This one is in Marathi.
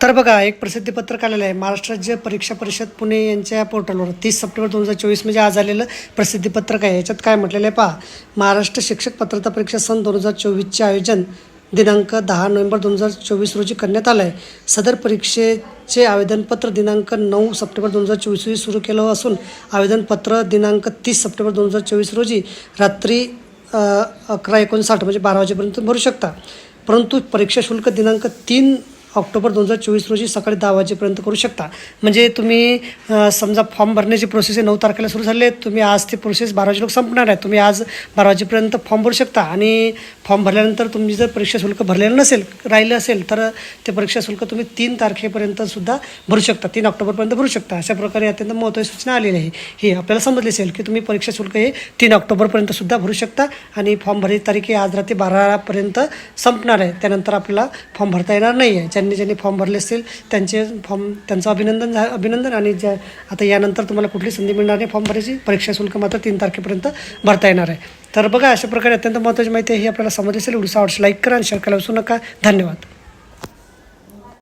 तर बघा एक प्रसिद्धीपत्रक आलेलं आहे. महाराष्ट्र राज्य परीक्षा परिषद पुणे यांच्या पोर्टलवर तीस सप्टेंबर दोन हजार चोवीस म्हणजे आज आलेलं प्रसिद्धीपत्रक आहे. याच्यात काय म्हटलेलं आहे पहा. महाराष्ट्र शिक्षक पात्रता परीक्षा सन दोन हजार चोवीसचे आयोजन दिनांक दहा नोव्हेंबर दोन हजार चोवीस रोजी करण्यात आलं आहे. सदर परीक्षेचे आवेदनपत्र दिनांक नऊ सप्टेंबर दोन हजार चोवीस रोजी सुरू केलं असून आवेदनपत्र दिनांक तीस सप्टेंबर दोन हजार चोवीस रोजी रात्री अकरा एकोणसाठ म्हणजे बारा वाजेपर्यंत भरू शकता. परंतु परीक्षा शुल्क दिनांक तीन ऑक्टोबर दोन हजार चोवीस रोजी सकाळी दहा वाजेपर्यंत करू शकता. म्हणजे तुम्ही समजा फॉर्म भरण्याची प्रोसेस आहे नऊ तारखेला सुरू झाली आहे तुम्ही आज ती प्रोसेस बारा वाजे लोक संपणार आहे. तुम्ही आज बारा वाजेपर्यंत फॉर्म भरू शकता. आणि फॉर्म भरल्यानंतर तुम्ही जर परीक्षा शुल्क भरलेलं नसेल राहिलं असेल तर ते परीक्षा शुल्क तुम्ही तीन तारखेपर्यंत सुद्धा भरू शकता. तीन ऑक्टोबरपर्यंत भरू शकता. अशा प्रकारे अत्यंत महत्त्वाची सूचना आलेली आहे. हे आपल्याला समजली असेल की तुम्ही परीक्षा शुल्क हे तीन ऑक्टोबरपर्यंत सुद्धा भरू शकता. आणि फॉर्म भरायची तारीख आज रात्री बारापर्यंत संपणार आहे. त्यानंतर आपल्याला फॉर्म भरता येणार नाही आहे ज्यांनी ज्यांनी फॉर्म भरले असतील त्यांचे फॉर्म त्यांचं अभिनंदन झा अभिनंदन आणि ज्या आता यानंतर तुम्हाला कुठली संधी मिळणार नाही फॉर्म भरायची परीक्षा शुल्क मात्र तीन तारखेपर्यंत भरता येणार आहे. तर बघा अशा प्रकारे अत्यंत महत्त्वाची माहिती आहे ही आपल्याला समजली असेल. व्हिडिओ आवडस लाईक करा आणि शेअर करायला विसरू नका. धन्यवाद.